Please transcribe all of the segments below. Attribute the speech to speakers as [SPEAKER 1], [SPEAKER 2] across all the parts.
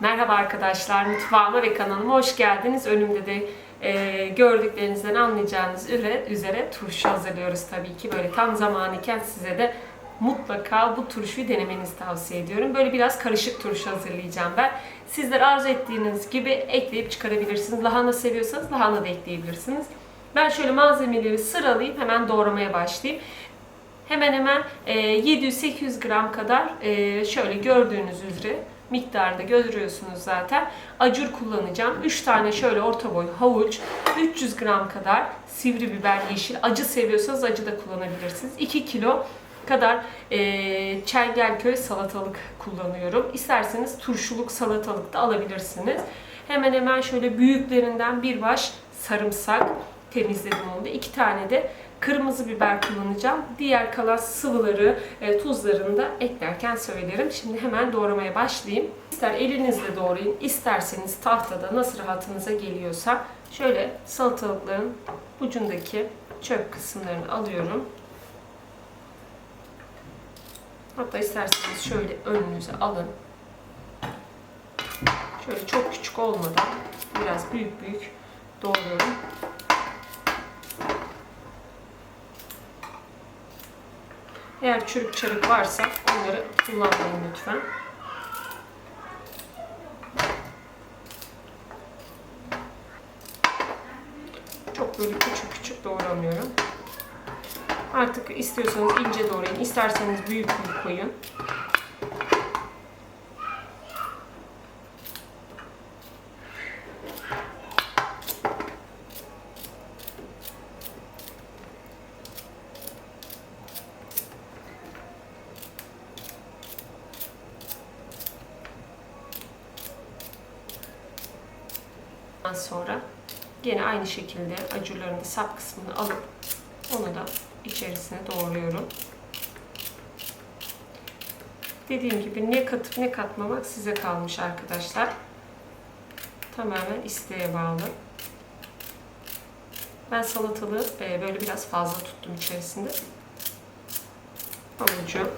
[SPEAKER 1] Merhaba arkadaşlar, mutfağıma ve kanalıma hoş geldiniz. Önümde de e, gördüklerinizden anlayacağınız üzere, üzere turşu hazırlıyoruz tabii ki. Böyle tam zamanı iken size de mutlaka bu turşuyu denemenizi tavsiye ediyorum. Böyle biraz karışık turşu hazırlayacağım ben. Sizler arzu ettiğiniz gibi ekleyip çıkarabilirsiniz. Lahana seviyorsanız lahana da ekleyebilirsiniz. Ben şöyle malzemeleri sıralayayım, hemen doğramaya başlayayım. Hemen hemen e, 700-800 gram kadar e, şöyle gördüğünüz üzere miktarda görüyorsunuz zaten. Acur kullanacağım. 3 tane şöyle orta boy havuç, 300 gram kadar sivri biber yeşil. Acı seviyorsanız acı da kullanabilirsiniz. 2 kilo kadar e, çengelköy salatalık kullanıyorum. İsterseniz turşuluk salatalık da alabilirsiniz. Hemen hemen şöyle büyüklerinden bir baş sarımsak temizledim onu da. İki tane de kırmızı biber kullanacağım. Diğer kalan sıvıları, e, tuzlarını da eklerken söylerim. Şimdi hemen doğramaya başlayayım. İster elinizle doğrayın, isterseniz tahtada nasıl rahatınıza geliyorsa şöyle salatalıkların ucundaki çöp kısımlarını alıyorum. Hatta isterseniz şöyle önünüze alın. Şöyle çok küçük olmadan biraz büyük büyük doğruyorum. Eğer çürük çarık varsa onları kullanmayın lütfen. Çok böyle küçük küçük doğramıyorum. Artık istiyorsanız ince doğrayın, isterseniz büyük büyük koyun. Sonra yine aynı şekilde acurların da sap kısmını alıp onu da içerisine doğruyorum. Dediğim gibi ne katıp ne katmamak size kalmış arkadaşlar. Tamamen isteğe bağlı. Ben salatalığı e, böyle biraz fazla tuttum içerisinde. Havucu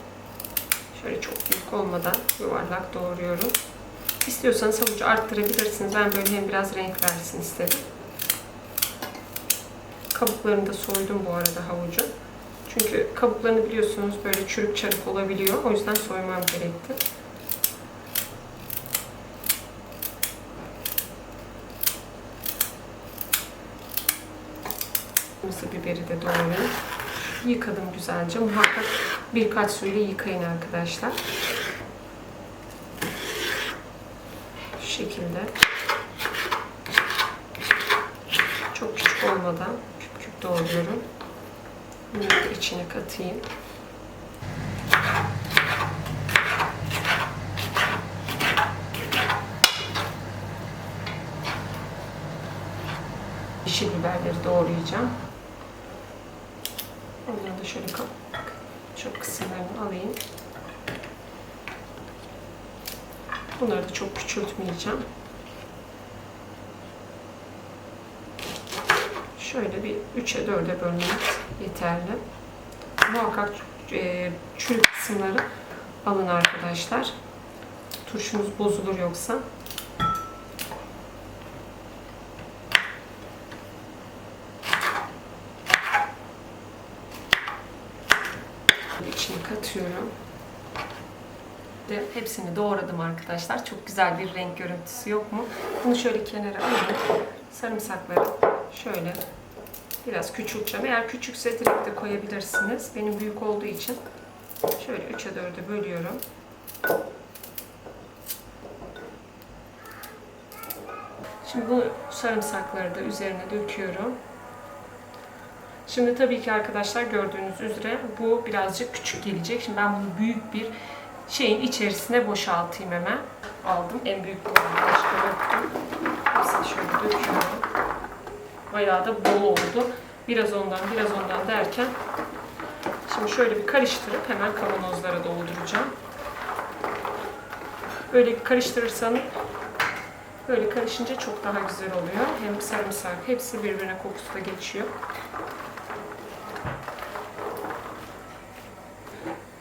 [SPEAKER 1] şöyle çok büyük olmadan yuvarlak doğruyorum. İstiyorsanız havucu arttırabilirsiniz. Ben böyle hem biraz renk versin istedim. Kabuklarını da soydum bu arada havucu. Çünkü kabuklarını biliyorsunuz böyle çürük çarık olabiliyor. O yüzden soymam gerekti. Mısır biberi de doğrayayım. Yıkadım güzelce. Muhakkak birkaç suyla yıkayın arkadaşlar. Şu şekilde. Çok küçük olmadan küp küp doğruyorum. Bunları da içine katayım. Yeşil biberleri doğrayacağım. Onları da şöyle çok kısımlarını alayım. Bunları da çok küçültmeyeceğim. Şöyle bir 3'e 4'e bölmek yeterli. Muhakkak e, çürük kısımları alın arkadaşlar. Turşunuz bozulur yoksa. İçine katıyorum. De hepsini doğradım arkadaşlar. Çok güzel bir renk görüntüsü yok mu? Bunu şöyle kenara alayım. Sarımsakları şöyle biraz küçülteceğim. Eğer küçükse direkt de koyabilirsiniz. Benim büyük olduğu için şöyle 3'e 4'e bölüyorum. Şimdi bu sarımsakları da üzerine döküyorum. Şimdi tabii ki arkadaşlar gördüğünüz üzere bu birazcık küçük gelecek. Şimdi ben bunu büyük bir şeyin içerisine boşaltayım hemen. Aldım. En büyük bu başka yoktu. Hepsini şöyle döküyorum. Bayağı da bol oldu. Biraz ondan biraz ondan derken şimdi şöyle bir karıştırıp hemen kavanozlara dolduracağım. Böyle karıştırırsanız böyle karışınca çok daha güzel oluyor. Hem sarımsak hepsi birbirine kokusu da geçiyor.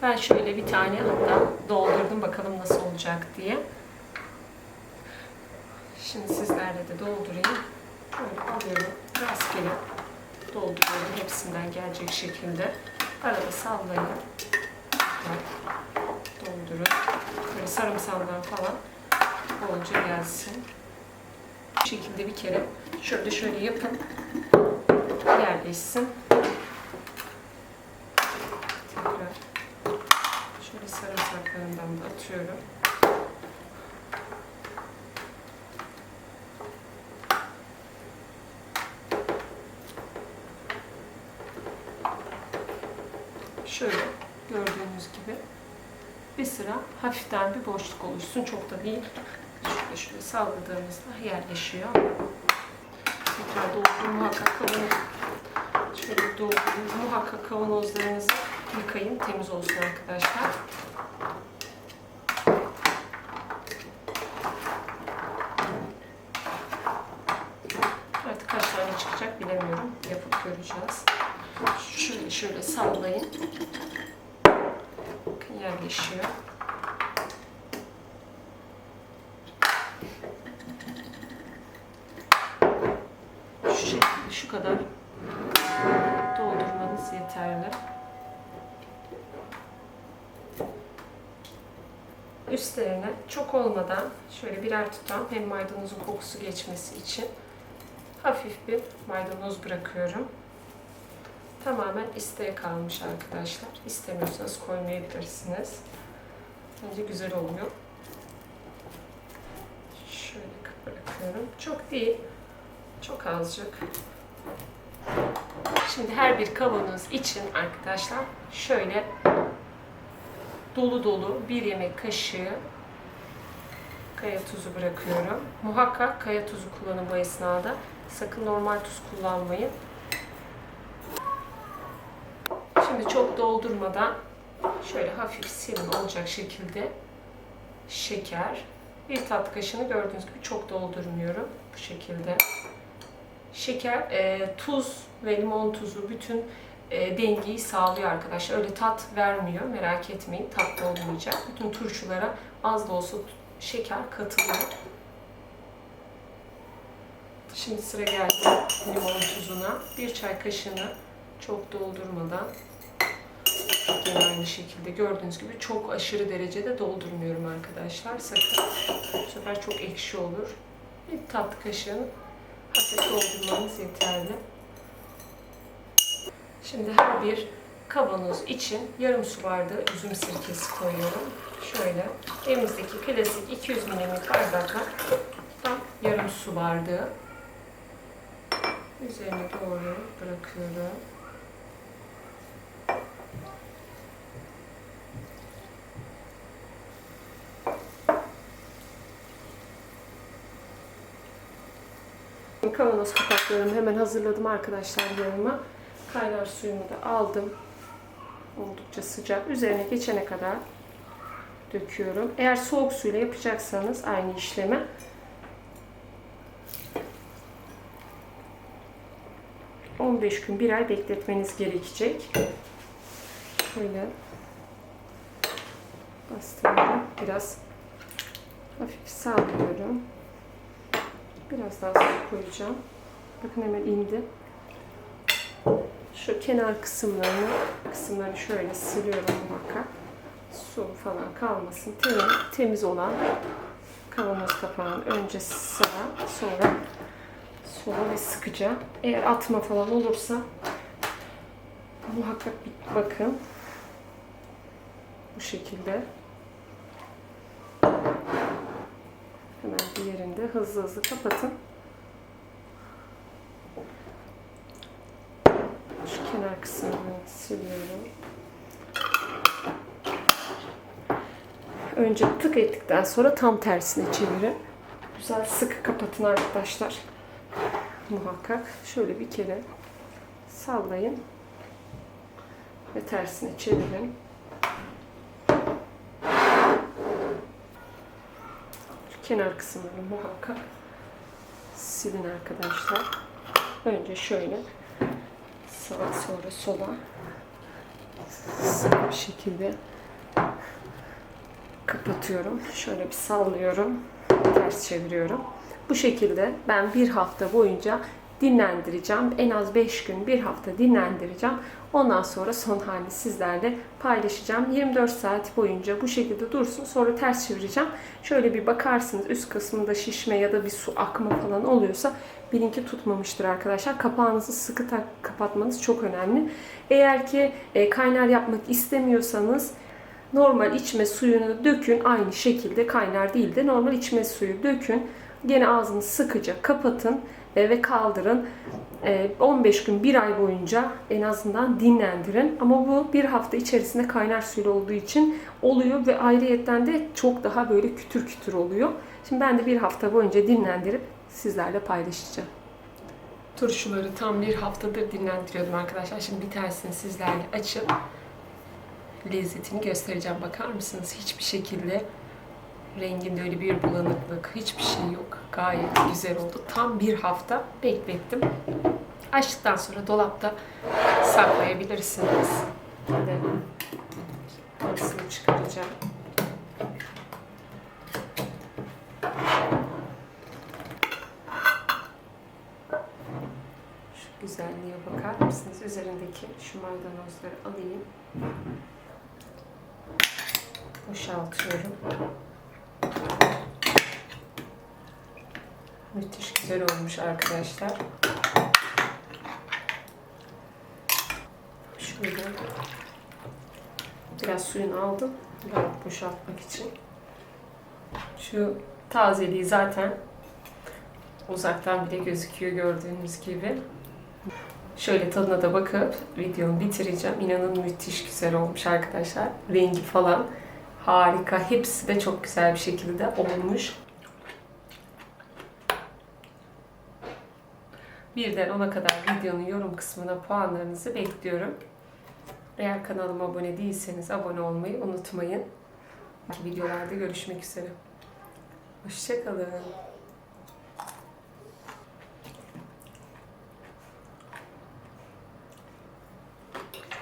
[SPEAKER 1] Ben şöyle bir tane hatta doldurdum bakalım nasıl olacak diye. Şimdi sizlerle de doldurayım. Böyle alıyorum. Rastgele dolduruyorum. Hepsinden gelecek şekilde. Arada sallayın. Doldurun. Böyle sarımsağından falan bolca gelsin. Bu şekilde bir kere şöyle şöyle yapın. Yerleşsin. Tekrar şöyle sarımsaklarından da atıyorum. Şöyle gördüğünüz gibi bir sıra hafiften bir boşluk oluşsun. Çok da değil. Şöyle şöyle salladığımızda yerleşiyor. Tekrar doldurun muhakkak kavanoz. Şöyle doldurun. Muhakkak kavanozlarınızı yıkayın. Temiz olsun arkadaşlar. Şöyle şöyle sallayın. Yerleşiyor. Şu şekilde şu kadar doldurmanız yeterli. Üstlerine çok olmadan şöyle birer tutam hem maydanozun kokusu geçmesi için hafif bir maydanoz bırakıyorum. Tamamen isteğe kalmış arkadaşlar. İstemiyorsanız koymayabilirsiniz. Bence güzel oluyor. Şöyle bırakıyorum. Çok değil. Çok azıcık. Şimdi her bir kavanoz için arkadaşlar şöyle dolu dolu bir yemek kaşığı kaya tuzu bırakıyorum. Muhakkak kaya tuzu kullanın bu esnada. Sakın normal tuz kullanmayın. Şimdi çok doldurmadan şöyle hafif serin olacak şekilde şeker. Bir tat kaşığını gördüğünüz gibi çok doldurmuyorum. Bu şekilde. Şeker, e, tuz ve limon tuzu bütün e, dengeyi sağlıyor arkadaşlar. Öyle tat vermiyor. Merak etmeyin. Tatlı olmayacak. Bütün turşulara az da olsa şeker katılıyor. Şimdi sıra geldi limon tuzuna. Bir çay kaşığını çok doldurmadan yine aynı şekilde gördüğünüz gibi çok aşırı derecede doldurmuyorum arkadaşlar. Sakın. Bu sefer çok ekşi olur. Bir tatlı kaşığını hafif doldurmanız yeterli. Şimdi her bir kavanoz için yarım su bardağı üzüm sirkesi koyuyorum. Şöyle evimizdeki klasik 200 ml bardakla tam yarım su bardağı üzerine doğru bırakıyorum. Kavanoz kapaklarımı hemen hazırladım arkadaşlar yanıma. Kaynar suyumu da aldım. Oldukça sıcak. Üzerine geçene kadar döküyorum. Eğer soğuk suyla yapacaksanız aynı işlemi ...15 gün, bir ay bekletmeniz gerekecek. Şöyle bastırıyorum. Biraz hafif sallıyorum. Biraz daha su koyacağım. Bakın hemen indi. Şu kenar kısımlarını kısımlarını şöyle siliyorum muhakkak. Su falan kalmasın. Temiz, temiz olan kavanoz kapağını önce sıra sonra sola ve sıkıca. Eğer atma falan olursa muhakkak bir bakın. Bu şekilde. Diğerinde hızlı hızlı kapatın. Şu kenar kısmını siliyorum. Önce tık ettikten sonra tam tersine çevirin. Güzel sıkı kapatın arkadaşlar. Muhakkak şöyle bir kere sallayın ve tersine çevirin. Kenar kısımlarını muhakkak silin arkadaşlar. Önce şöyle sağa sonra sola bir şekilde kapatıyorum. Şöyle bir sallıyorum. Ters çeviriyorum. Bu şekilde ben bir hafta boyunca dinlendireceğim. En az 5 gün bir hafta dinlendireceğim. Ondan sonra son halini sizlerle paylaşacağım. 24 saat boyunca bu şekilde dursun. Sonra ters çevireceğim. Şöyle bir bakarsınız üst kısmında şişme ya da bir su akma falan oluyorsa bilin ki tutmamıştır arkadaşlar. Kapağınızı sıkı tak kapatmanız çok önemli. Eğer ki e, kaynar yapmak istemiyorsanız normal içme suyunu dökün. Aynı şekilde kaynar değil de normal içme suyu dökün. Gene ağzını sıkıca kapatın ve kaldırın. E, 15 gün, 1 ay boyunca en azından dinlendirin. Ama bu bir hafta içerisinde kaynar suyla olduğu için oluyor ve ayrıyetten de çok daha böyle kütür kütür oluyor. Şimdi ben de bir hafta boyunca dinlendirip sizlerle paylaşacağım. Turşuları tam bir haftadır dinlendiriyordum arkadaşlar. Şimdi bir tanesini sizlerle açıp lezzetini göstereceğim. Bakar mısınız? Hiçbir şekilde renginde öyle bir bulanıklık, hiçbir şey yok. Gayet güzel oldu. Tam bir hafta beklettim. Açtıktan sonra dolapta saklayabilirsiniz. Şimdi hepsini çıkaracağım. Şu güzelliğe bakar mısınız? Üzerindeki şu maydanozları alayım. Boşaltıyorum. Müthiş güzel olmuş arkadaşlar. Şöyle biraz suyunu aldım. Rahat boşaltmak için. Şu tazeliği zaten uzaktan bile gözüküyor gördüğünüz gibi. Şöyle tadına da bakıp videomu bitireceğim. İnanın müthiş güzel olmuş arkadaşlar. Rengi falan harika. Hepsi de çok güzel bir şekilde olmuş. Birden ona kadar videonun yorum kısmına puanlarınızı bekliyorum. Eğer kanalıma abone değilseniz abone olmayı unutmayın. Videolarda görüşmek üzere. Hoşçakalın.